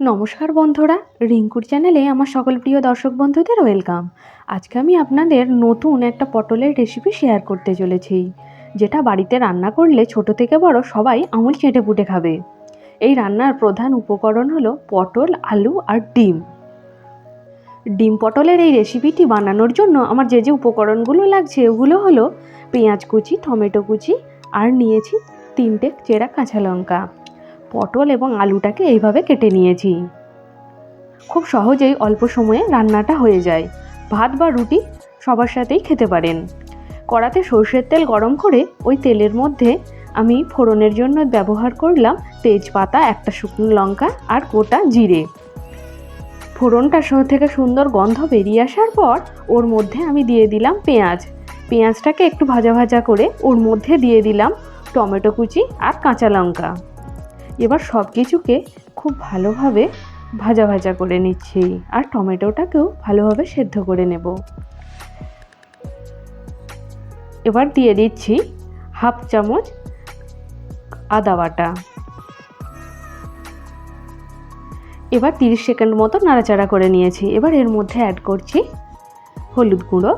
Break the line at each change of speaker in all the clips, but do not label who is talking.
নমস্কার বন্ধুরা, রিঙ্কুর চ্যানেলে আমার সকল প্রিয় দর্শক বন্ধুদের ওয়েলকাম। আজকে আমি আপনাদের নতুন একটা পটলের রেসিপি শেয়ার করতে চলেছি, যেটা বাড়িতে রান্না করলে ছোট থেকে বড় সবাই আমুল চেটে পুটে খাবে। এই রান্নার প্রধান উপকরণ হলো পটল, আলু আর ডিম। ডিম পটলের এই রেসিপিটি বানানোর জন্য আমার যে যে উপকরণগুলো লাগছে, ওগুলো হলো পেঁয়াজ কুচি, টমেটো কুচি আর নিয়েছি তিনটে চেরা কাঁচা লঙ্কা। পটল এবং আলুটাকে এইভাবে কেটে নিয়েছি। খুব সহজেই অল্প সময়ে রান্নাটা হয়ে যায়। ভাত বা রুটি সবার সাথেই খেতে পারেন। কড়াতে সর্ষের তেল গরম করে ওই তেলের মধ্যে আমি ফোড়নের জন্য ব্যবহার করলাম তেজপাতা, একটা শুকনো লঙ্কা আর গোটা জিরে। ফোড়নটা থেকে সুন্দর গন্ধ বেরিয়ে আসার পর ওর মধ্যে আমি দিয়ে দিলাম পেঁয়াজ। পেঁয়াজটাকে একটু ভাজা ভাজা করে ওর মধ্যে দিয়ে দিলাম টমেটো কুচি আর কাঁচা লঙ্কা। এবার সব কিছুকে খুব ভালোভাবে ভাজা ভাজা করে নিচ্ছি আর টমেটোটাকেও ভালোভাবে সেদ্ধ করে নেব। এবার দিয়ে দিচ্ছি হাফ চামচ আদা বাটা। এবার তিরিশ সেকেন্ড মতো নাড়াচাড়া করে নিয়েছি। এবার এর মধ্যে অ্যাড করছি হলুদ গুঁড়ো।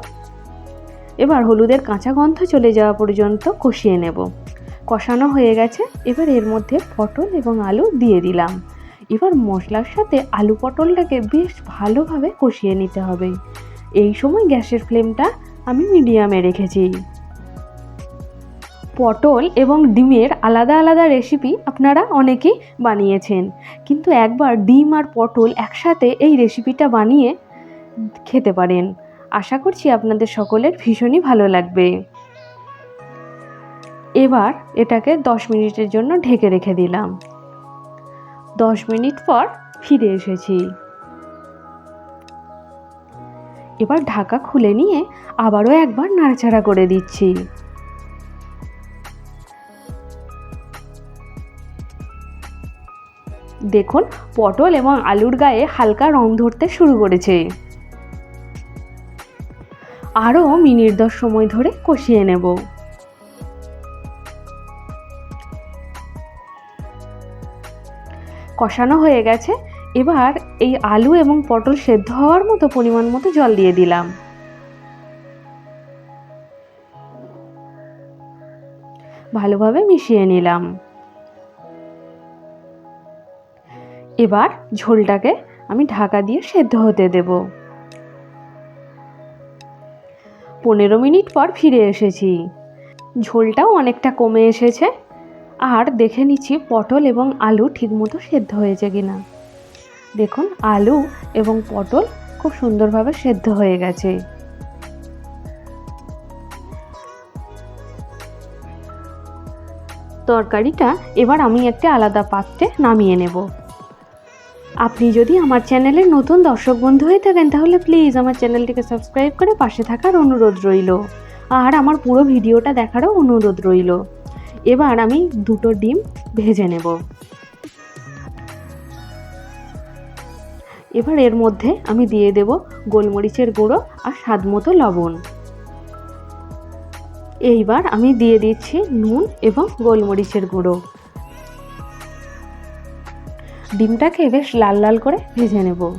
এবার হলুদের কাঁচা গন্ধ চলে যাওয়া পর্যন্ত কষিয়ে নেব। কষানো হয়ে গেছে, এবার এর মধ্যে পটল এবং আলু দিয়ে দিলাম। এবার মশলার সাথে আলু পটলটাকে বেশ ভালোভাবে কষিয়ে নিতে হবে। এই সময় গ্যাসের ফ্লেমটা আমি মিডিয়ামে রেখেছি। পটল এবং ডিমের আলাদা আলাদা রেসিপি আপনারা অনেকেই বানিয়েছেন, কিন্তু একবার ডিম আর পটল একসাথে এই রেসিপিটা বানিয়ে খেতে পারেন। আশা করছি আপনাদের সকলের ভীষণই ভালো লাগবে। এবার এটাকে দশ মিনিটের জন্য ঢেকে রেখে দিলাম। দশ মিনিট পর ফিরে এসেছি। এবার ঢাকা খুলে নিয়ে আবারও একবার নাড়াচাড়া করে দিচ্ছি। দেখুন, পটল এবং আলুর গায়ে হালকা রং ধরতে শুরু করেছে। আরও মিনিট দশ সময় ধরে কষিয়ে নেব। কষানো হয়ে গেছে, এবার এই আলু এবং পটল সেদ্ধ হওয়ার মতো পরিমাণ মতো জল দিয়ে দিলাম। ভালোভাবে মিশিয়ে নিলাম। এবার ঝোলটাকে আমি ঢাকা দিয়ে সেদ্ধ হতে দেব। পনেরো মিনিট পর ফিরে এসেছি। ঝোলটাও অনেকটা কমে এসেছে। আর দেখে নিচ্ছি পটল এবং আলু ঠিকমতো সেদ্ধ হয়েছে কিনা। দেখুন, আলু এবং পটল খুব সুন্দরভাবে সেদ্ধ হয়ে গেছে। তরকারিটা এবার আমি একটা আলাদা পাত্রে নামিয়ে নেব। আপনি যদি আমার চ্যানেলের নতুন দর্শক বন্ধু হয়ে থাকেন, তাহলে প্লিজ আমার চ্যানেলটিকে সাবস্ক্রাইব করে পাশে থাকার অনুরোধ রইল। আর আমার পুরো ভিডিওটা দেখারও অনুরোধ রইল। এবার আমি দুটো ডিম ভেজে নেব। এবার এর মধ্যে আমি দিয়ে দেব গোলমরিচের গুঁড়ো আর স্বাদ মতো লবণ। এইবার আমি দিয়ে দিচ্ছি নুন এবং গোলমরিচের গুঁড়ো। ডিমটাকে বেশ লাল লাল করে ভেজে নেব।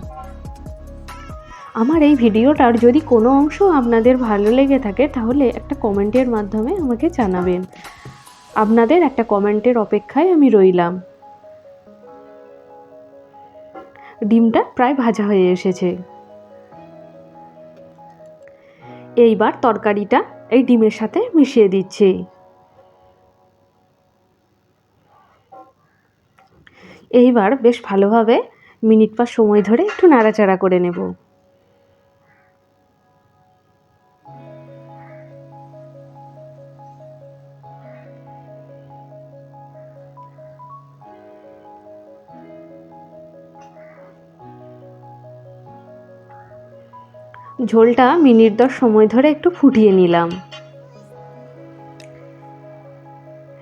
আমার এই ভিডিওটার যদি কোনো অংশ আপনাদের ভালো লেগে থাকে, তাহলে একটা কমেন্টের মাধ্যমে আমাকে জানাবেন। আপনাদের একটা কমেন্টের অপেক্ষায় আমি রইলাম। ডিমটা প্রায় ভাজা হয়ে এসেছে। এইবার তরকারিটা এই ডিমের সাথে মিশিয়ে দিচ্ছি। এইবার বেশ ভালোভাবে মিনিট পাঁচ সময় ধরে একটু নাড়াচাড়া করে নেব। ঝোলটা মিনিট দশ সময় ধরে একটু ফুটিয়ে নিলাম।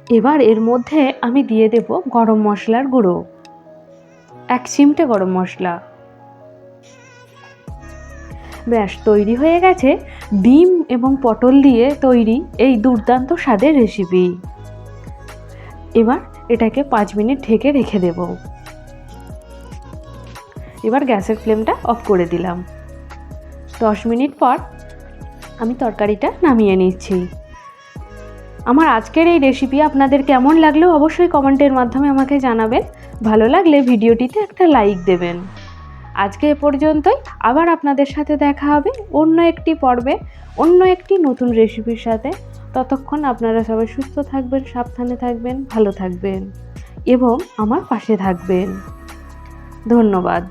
এবার এর মধ্যে আমি দিয়ে দেব গরম মশলার গুঁড়ো। এক চিমটে গরম মশলা। ব্যাস, তৈরি হয়ে গেছে ডিম এবং পটল দিয়ে তৈরি এই দুর্দান্ত স্বাদের রেসিপি এবার এটাকে পাঁচ মিনিট ঢেকে রেখে দেব। এবার গ্যাসের ফ্লেমটা অফ করে দিলাম। দশ মিনিট পর আমি তরকারিটা নামিয়ে নিচ্ছি। আমার আজকের এই রেসিপি আপনাদের কেমন লাগল অবশ্যই কমেন্টের মাধ্যমে আমাকে জানাবেন। ভালো লাগলে ভিডিওটিতে একটা লাইক দেবেন। আজকে এ পর্যন্তই, আবার আপনাদের সাথে দেখা হবে অন্য একটি পর্বে, অন্য একটি নতুন রেসিপির সাথে। ততক্ষণ আপনারা সবাই সুস্থ থাকবেন, সাবধানে থাকবেন, ভালো থাকবেন এবং আমার পাশে থাকবেন। ধন্যবাদ।